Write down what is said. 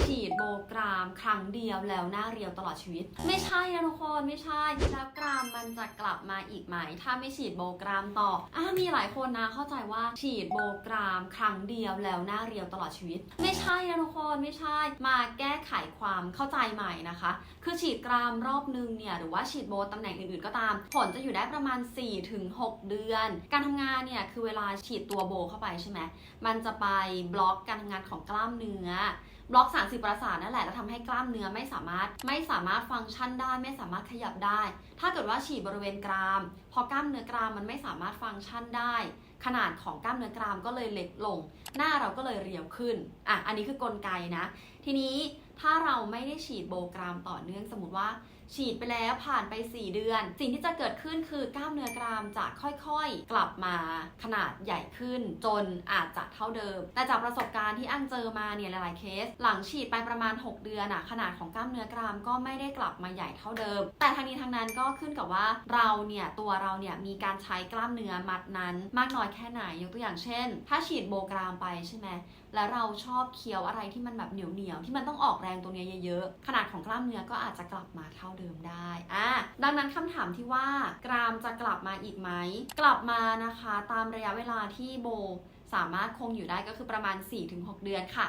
ฉีดโบกรามครั้งเดียวแล้วหน้าเรียวตลอดชีวิต ไม่ใช่นะทุกคนไม่ใช่แล้วกรามมันจะกลับมาอีกไหม ถ้าไม่ฉีดโบกรามต่ออะมีหลายคนนะเข้าใจว่าฉีดโบกรามครั้งเดียวแล้วหน้าเรียวตลอดชีวิต ไม่ใช่นะทุกคนไม่ใช่ มาแก้ไขความเข้าใจใหม่นะคะ คือฉีดกรามรอบนึงเนี่ยหรือว่าฉีดโบตำแหน่งอื่นๆก็ตาม ผลจะอยู่ได้ประมาณ 4-6 เดือน การทำงานเนี่ยคือเวลาฉีดตัวโบเข้าไปใช่ไหมมันจะไปบล็อกการทำงานของกล้ามเนื้อ บล็อกสารสื่อประสาทนั่นแหละแล้วทำให้กล้ามเนื้อไม่สามารถไม่สามารถฟังก์ชันได้ ไม่สามารถขยับได้ ถ้าเกิดว่าฉีดบริเวณกราม พอกล้ามเนื้อกรามมันไม่สามารถฟังก์ชันได้ ขนาดของกล้ามเนื้อกรามก็เลยเล็กลง หน้าเราก็เลยเรียวขึ้นอะอันนี้คือกลไกนะ ทีนี้ ถ้าเราไม่ได้ฉีดโบกรามต่อเนื่องสมมติว่า ฉีดไปแล้วผ่านไป 4 เดือน สิ่งที่จะเกิดขึ้นคือกล้ามเนื้อกรามจะค่อยๆ กลับมาขนาดใหญ่ขึ้น จนอาจจะเท่าเดิม แต่จากประสบการณ์ที่อันเจอมาเนี่ยหลายๆเคส หลังฉีดไปประมาณ 6 เดือนอะขนาดของกล้ามเนื้อกรามก็ไม่ได้กลับมาใหญ่เท่าเดิม แต่ทางนี้ทางนั้นก็ขึ้นกับว่าเราเนี่ยตัวเราเนี่ยมีการใช้กล้ามเนื้อมัดนั้น มากน้อยแค่ไหนยกตัวอย่างเช่น ถ้าฉีดโบกรามไปใช่ไหมแล้วเราชอบเคี้ยวอะไรที่มันแบบเหนียวเหนียวๆที่มันต้องออกแรงตรงนี้เยอะๆ ขนาดของกล้ามเนื้อก็อาจจะกลับมาเท่าเดิมได้อะดังนั้นคำถามที่ว่ากรามจะกลับมาอีกไหม กลับมานะคะ ตามระยะเวลาที่โบสามารถคงอยู่ได้ก็คือประมาณ 4-6 เดือนค่ะ